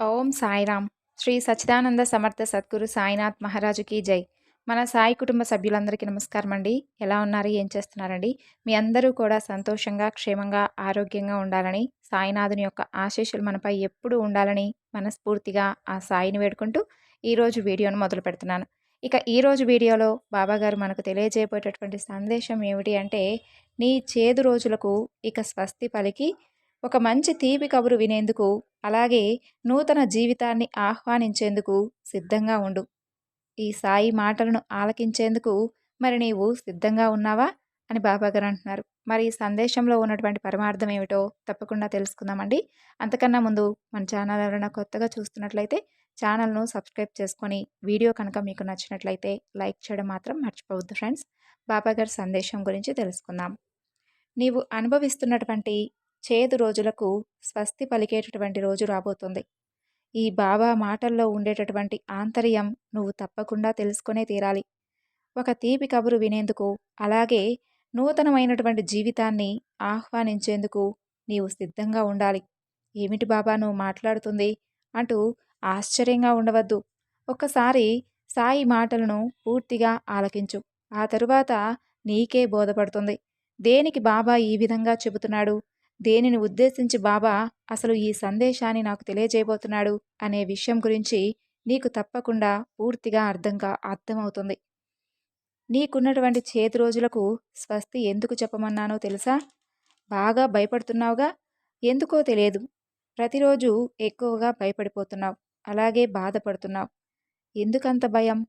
ఓం సాయిరామ్. శ్రీ సచ్చిదానంద సమర్థ సద్గురు సాయినాథ్ మహారాజుకి జై. మన సాయి కుటుంబ సభ్యులందరికీ నమస్కారం అండి. ఎలా ఉన్నారు? ఏం చేస్తున్నారండి? మీ అందరూ కూడా సంతోషంగా క్షేమంగా ఆరోగ్యంగా ఉండాలని సాయినాథుని యొక్క ఆశీస్సులు మనపై ఎప్పుడు ఉండాలని మనస్ఫూర్తిగా ఆ సాయిని వేడుకుంటూ ఈరోజు వీడియోను మొదలు పెడుతున్నాను. ఇక ఈరోజు వీడియోలో బాబాగారు మనకు తెలియజేయబోయేటటువంటి సందేశం ఏమిటి అంటే నీ చేదు రోజులకు ఇక స్వస్తి పలికి ఒక మంచి తీపి కబురు వినేందుకు అలాగే నూతన జీవితాన్ని ఆహ్వానించేందుకు సిద్ధంగా ఉండు. ఈ సాయి మాటలను ఆలకించేందుకు మరి నీవు సిద్ధంగా ఉన్నావా? అని బాబాగారు అంటున్నారు. మరి ఈ సందేశంలో ఉన్నటువంటి పరమార్థం ఏమిటో తప్పకుండా తెలుసుకుందామండి. అంతకన్నా ముందు మన ఛానల్ ఎవరైనా కొత్తగా చూస్తున్నట్లయితే ఛానల్ను సబ్స్క్రైబ్ చేసుకొని వీడియో కనుక మీకు నచ్చినట్లయితే లైక్ చేయడం మాత్రం మర్చిపోవద్దు ఫ్రెండ్స్. బాబాగారి సందేశం గురించి తెలుసుకుందాం. నీవు అనుభవిస్తున్నటువంటి చేదు రోజులకు స్వస్తి పలికేటటువంటి రోజు రాబోతుంది. ఈ బాబా మాటల్లో ఉండేటటువంటి ఆంతర్యం నువ్వు తప్పకుండా తెలుసుకునే తీరాలి. ఒక తీపి కబురు వినేందుకు అలాగే నూతనమైనటువంటి జీవితాన్ని ఆహ్వానించేందుకు నీవు సిద్ధంగా ఉండాలి. ఏమిటి బాబా నువ్వు మాట్లాడుతుంది అంటూ ఆశ్చర్యంగా ఉండవద్దు. ఒక్కసారి సాయి మాటలను పూర్తిగా ఆలకించు. ఆ తరువాత నీకే బోధపడుతుంది. దేనికి బాబా ఈ విధంగా చెబుతున్నాడు? దేనిని ఉద్దేశించి బాబా అసలు ఈ సందేశాన్ని నాకు తెలియజేయబోతున్నాడు అనే విషయం గురించి నీకు తప్పకుండా పూర్తిగా అర్థంగా అర్థమవుతుంది. నీకున్నటువంటి చేతి రోజులకు స్వస్తి ఎందుకు చెప్పమన్నానో తెలుసా? బాగా భయపడుతున్నావుగా? ఎందుకో తెలియదు. ప్రతిరోజు ఎక్కువగా భయపడిపోతున్నావు. అలాగే బాధపడుతున్నావు. ఎందుకంత భయం?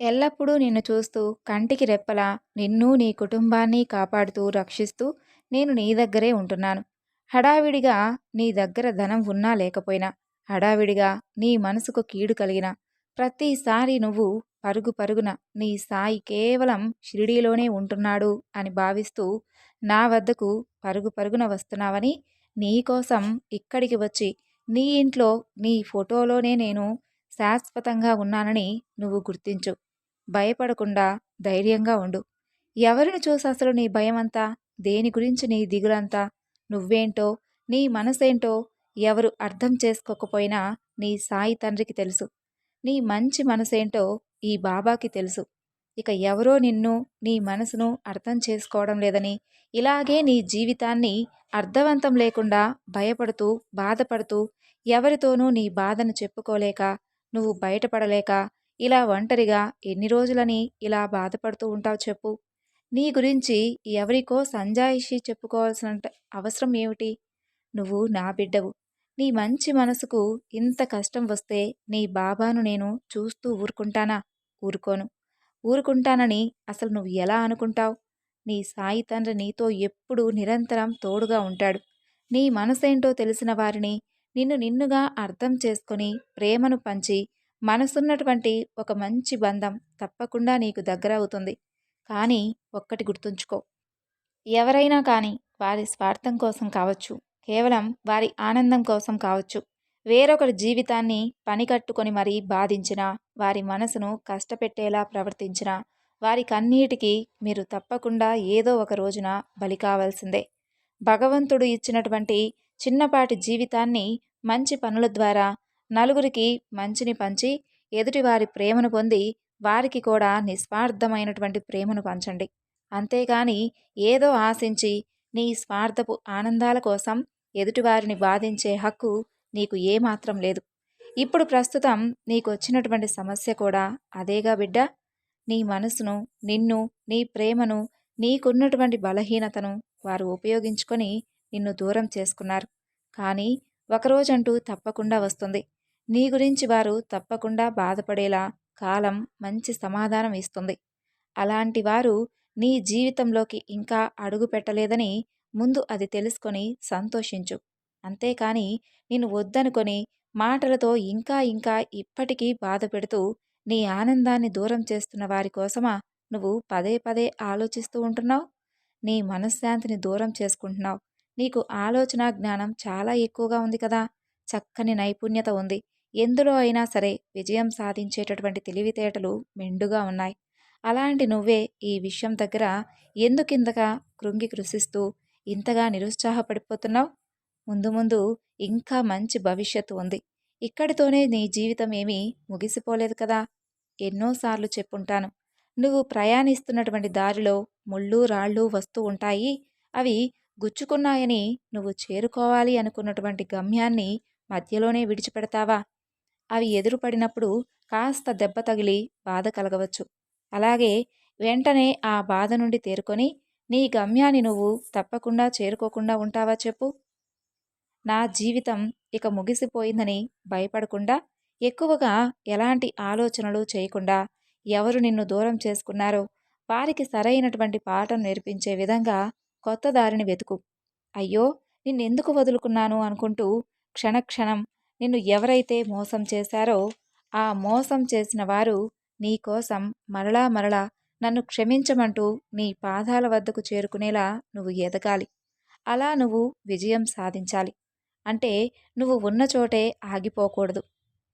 ఎల్లప్పుడూ నిన్ను చూస్తూ కంటికి రెప్పలా నిన్ను నీ కుటుంబాన్ని కాపాడుతూ రక్షిస్తూ నేను నీ దగ్గరే ఉంటున్నాను. హడావిడిగా నీ దగ్గర ధనం ఉన్నా లేకపోయినా హడావిడిగా నీ మనసుకు కీడు కలిగిన ప్రతిసారి నువ్వు పరుగు పరుగున నీ సాయి కేవలం షిరిడీలోనే ఉంటున్నాడు అని భావిస్తూ నా వద్దకు పరుగు పరుగున వస్తున్నావని నీకోసం ఇక్కడికి వచ్చి నీ ఇంట్లో నీ ఫోటోలోనే నేను శాశ్వతంగా ఉన్నానని నువ్వు గుర్తించు. భయపడకుండా ధైర్యంగా ఉండు. ఎవరిని చూసి అసలు నీ భయమంతా? దేని గురించి నీ దిగులంతా? నువ్వేంటో? నీ మనసేంటో? ఎవరు అర్థం చేసుకోకపోయినా నీ సాయి తండ్రికి తెలుసు. నీ మంచి మనసేంటో ఈ బాబాకి తెలుసు. ఇక ఎవరో నిన్ను నీ మనసును అర్థం చేసుకోవడం లేదని ఇలాగే నీ జీవితాన్ని అర్థవంతం లేకుండా భయపడుతూ బాధపడుతూ ఎవరితోనూ నీ బాధను చెప్పుకోలేక నువ్వు బయటపడలేక ఇలా ఒంటరిగా ఎన్ని రోజులని ఇలా బాధపడుతూ ఉంటావు చెప్పు. నీ గురించి ఎవరికో సంజాయిషి చెప్పుకోవాల్సిన అవసరం ఏమిటి? నువ్వు నా బిడ్డవు. నీ మంచి మనసుకు ఇంత కష్టం వస్తే నీ బాబాను నేను చూస్తూ ఊరుకుంటానా? ఊరుకోను. ఊరుకుంటానని అసలు నువ్వు ఎలా అనుకుంటావు? నీ సాయి తండ్రి నీతో ఎప్పుడూ నిరంతరం తోడుగా ఉంటాడు. నీ మనసేంటో తెలిసిన వారిని నిన్ను నిన్నుగా అర్థం చేసుకొని ప్రేమను పంచి మనసున్నటువంటి ఒక మంచి బంధం తప్పకుండా నీకు దగ్గర అవుతుంది కానీ ఒక్కటి గుర్తుంచుకో. ఎవరైనా కానీ వారి స్వార్థం కోసం కావచ్చు కేవలం వారి ఆనందం కోసం కావచ్చు వేరొకరి జీవితాన్ని పని కట్టుకొని మరీ బాధించిన వారి మనసును కష్టపెట్టేలా ప్రవర్తించిన వారి కన్నీటికి మీరు తప్పకుండా ఏదో ఒక రోజున బలి కావాల్సిందే. భగవంతుడు ఇచ్చినటువంటి చిన్నపాటి జీవితాన్ని మంచి పనుల ద్వారా నలుగురికి మంచిని పంచి ఎదుటివారి ప్రేమను పొంది వారికి కూడా నిస్వార్థమైనటువంటి ప్రేమను పంచండి. అంతేగాని ఏదో ఆశించి నీ స్వార్థపు ఆనందాల కోసం ఎదుటివారిని బాధించే హక్కు నీకు ఏమాత్రం లేదు. ఇప్పుడు ప్రస్తుతం నీకు వచ్చినటువంటి సమస్య కూడా అదేగా బిడ్డ. నీ మనసును నిన్ను నీ ప్రేమను నీకున్నటువంటి బలహీనతను వారు ఉపయోగించుకొని నిన్ను దూరం చేసుకున్నారు. కానీ ఒకరోజంటూ తప్పకుండా వస్తుంది. నీ గురించి వారు తప్పకుండా బాధపడేలా కాలం మంచి సమాధానం ఇస్తుంది. అలాంటి వారు నీ జీవితంలోకి ఇంకా అడుగు పెట్టలేదని ముందు అది తెలుసుకొని సంతోషించు. అంతేకాని నేను వద్దనుకొని మాటలతో ఇంకా ఇంకా ఇప్పటికీ బాధ పెడుతూ నీ ఆనందాన్ని దూరం చేస్తున్న వారి కోసమా నువ్వు పదే పదే ఆలోచిస్తూ ఉంటున్నావు? నీ మనశ్శాంతిని దూరం చేసుకుంటున్నావు. నీకు ఆలోచన జ్ఞానం చాలా ఎక్కువగా ఉంది కదా. చక్కని నైపుణ్యత ఉంది. ఎందులో అయినా సరే విజయం సాధించేటటువంటి తెలివితేటలు మెండుగా ఉన్నాయి. అలాంటి నువ్వే ఈ విషయం దగ్గర ఎందుకింతగా కృంగి కృషిస్తూ ఇంతగా నిరుత్సాహపడిపోతున్నావు? ముందు ముందు ఇంకా మంచి భవిష్యత్తు ఉంది. ఇక్కడితోనే నీ జీవితం ఏమీ ముగిసిపోలేదు కదా? ఎన్నోసార్లు చెప్పుంటాను. నువ్వు ప్రయాణిస్తున్నటువంటి దారిలో ముళ్ళు రాళ్ళు వస్తూ ఉంటాయి. అవి గుచ్చుకున్నాయని నువ్వు చేరుకోవాలి అనుకున్నటువంటి గమ్యాన్ని మధ్యలోనే విడిచిపెడతావా? అవి ఎదురుపడినప్పుడు కాస్త దెబ్బ తగిలి బాధ కలగవచ్చు. అలాగే వెంటనే ఆ బాధ నుండి తేరుకొని నీ గమ్యాన్ని నువ్వు తప్పకుండా చేరుకోకుండా ఉంటావా చెప్పు? నా జీవితం ఇక ముగిసిపోయిందని భయపడకుండా ఎక్కువగా ఎలాంటి ఆలోచనలు చేయకుండా ఎవరు నిన్ను దూరం చేసుకున్నారో వారికి సరైనటువంటి పాఠం నేర్పించే విధంగా కొత్త దారిని వెతుకు. అయ్యో నిన్నెందుకు వదులుకున్నాను అనుకుంటూ క్షణక్షణం నిన్ను ఎవరైతే మోసం చేశారో ఆ మోసం చేసిన వారు నీ కోసం మరలా మరలా నన్ను క్షమించమంటూ నీ పాదాల వద్దకు చేరుకునేలా నువ్వు ఎదగాలి. అలా నువ్వు విజయం సాధించాలి. అంటే నువ్వు ఉన్న చోటే ఆగిపోకూడదు.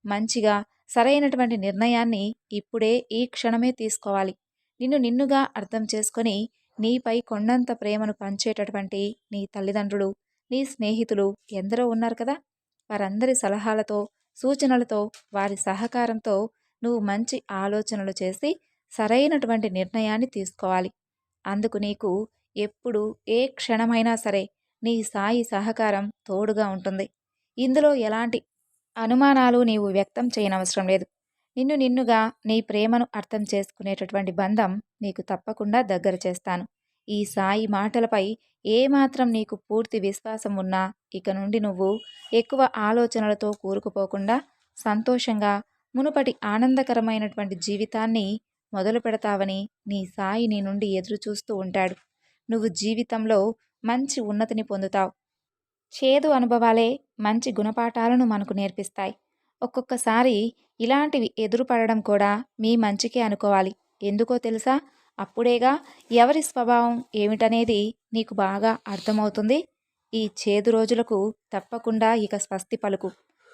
మంచిగా సరైనటువంటి నిర్ణయాన్ని ఇప్పుడే ఈ క్షణమే తీసుకోవాలి. నిన్ను నిన్నుగా అర్థం చేసుకొని నీపై కొండంత ప్రేమను పంచేటటువంటి నీ తల్లిదండ్రులు నీ స్నేహితులు ఎందరో ఉన్నారు కదా! వారందరి సలహాలతో సూచనలతో వారి సహకారంతో నువ్వు మంచి ఆలోచనలు చేసి సరైనటువంటి నిర్ణయాన్ని తీసుకోవాలి. అందుకు నీకు ఎప్పుడు ఏ క్షణమైనా సరే నీ సాయి సహకారం తోడుగా ఉంటుంది. ఇందులో ఎలాంటి అనుమానాలు నీవు వ్యక్తం చేయనవసరం లేదు. నిన్ను నిన్నుగా నీ ప్రేమను అర్థం చేసుకునేటటువంటి బంధం నీకు తప్పకుండా దగ్గర చేస్తాను. ఈ సాయి మాటలపై ఏమాత్రం నీకు పూర్తి విశ్వాసం ఉన్నా ఇక నుండి నువ్వు ఎక్కువ ఆలోచనలతో కూరుకుపోకుండా సంతోషంగా మునుపటి ఆనందకరమైనటువంటి జీవితాన్ని మొదలు పెడతావని నీ సాయి నీ నుండి ఎదురు చూస్తూ ఉంటాడు. నువ్వు జీవితంలో మంచి ఉన్నతిని పొందుతావు. చేదు అనుభవాలే మంచి గుణపాఠాలను మనకు నేర్పిస్తాయి. ఒక్కొక్కసారి ఇలాంటివి ఎదురుపడడం కూడా మీ మంచికే అనుకోవాలి. ఎందుకో తెలుసా? అప్పుడేగా ఎవరి స్వభావం ఏమిటనేది నీకు బాగా అర్థమవుతుంది. ఈ చేదు రోజులకు తప్పకుండా ఇక స్వస్తి పలుకు.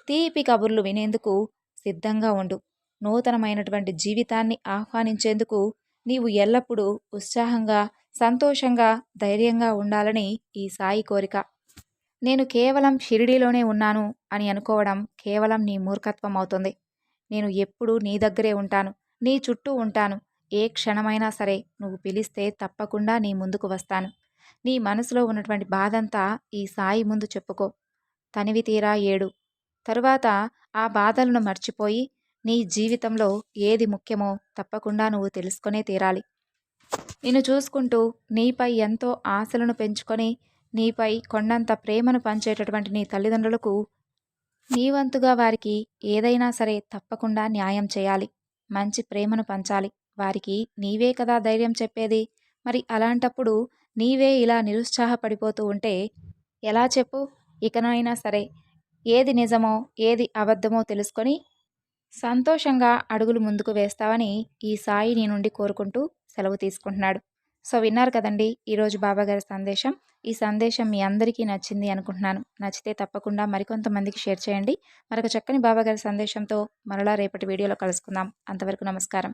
తీపి కబుర్లు వినేందుకు సిద్ధంగా ఉండు. నూతనమైనటువంటి జీవితాన్ని ఆహ్వానించేందుకు నీవు ఎల్లప్పుడూ ఉత్సాహంగా సంతోషంగా ధైర్యంగా ఉండాలని ఈ సాయి కోరిక. నేను కేవలం షిరిడీలోనే ఉన్నాను అని అనుకోవడం కేవలం నీ మూర్ఖత్వం అవుతుంది నేను ఎప్పుడూ నీ దగ్గరే ఉంటాను. నీ చుట్టూ ఉంటాను. ఏ క్షణమైనా సరే నువ్వు పిలిస్తే తప్పకుండా నీ ముందుకు వస్తాను. నీ మనసులో ఉన్నటువంటి బాధంతా ఈ సాయి ముందు చెప్పుకో. తనివి తీరా ఏడు. తరువాత ఆ బాధలను మర్చిపోయి నీ జీవితంలో ఏది ముఖ్యమో తప్పకుండా నువ్వు తెలుసుకునే తీరాలి. నిన్ను చూసుకుంటూ నీపై ఎంతో ఆశలను పెంచుకొని నీపై కొండంత ప్రేమను పంచేటటువంటి నీ తల్లిదండ్రులకు నీవంతుగా వారికి ఏదైనా సరే తప్పకుండా న్యాయం చేయాలి. మంచి ప్రేమను పంచాలి. వారికి నీవే కదా ధైర్యం చెప్పేది? మరి అలాంటప్పుడు నీవే ఇలా నిరుత్సాహపడిపోతూ ఉంటే ఎలా చెప్పు? ఇకనైనా సరే ఏది నిజమో ఏది అబద్ధమో తెలుసుకొని సంతోషంగా అడుగులు ముందుకు వేస్తావని ఈ సాయి నీ నుండి కోరుకుంటూ సెలవు తీసుకుంటున్నాడు. సో విన్నారు కదండి ఈరోజు బాబాగారి సందేశం. ఈ సందేశం మీ అందరికీ నచ్చింది అనుకుంటున్నాను. నచ్చితే తప్పకుండా మరికొంతమందికి షేర్ చేయండి. మరొక చక్కని బాబాగారి సందేశంతో మరలా రేపటి వీడియోలో కలుసుకుందాం. అంతవరకు నమస్కారం.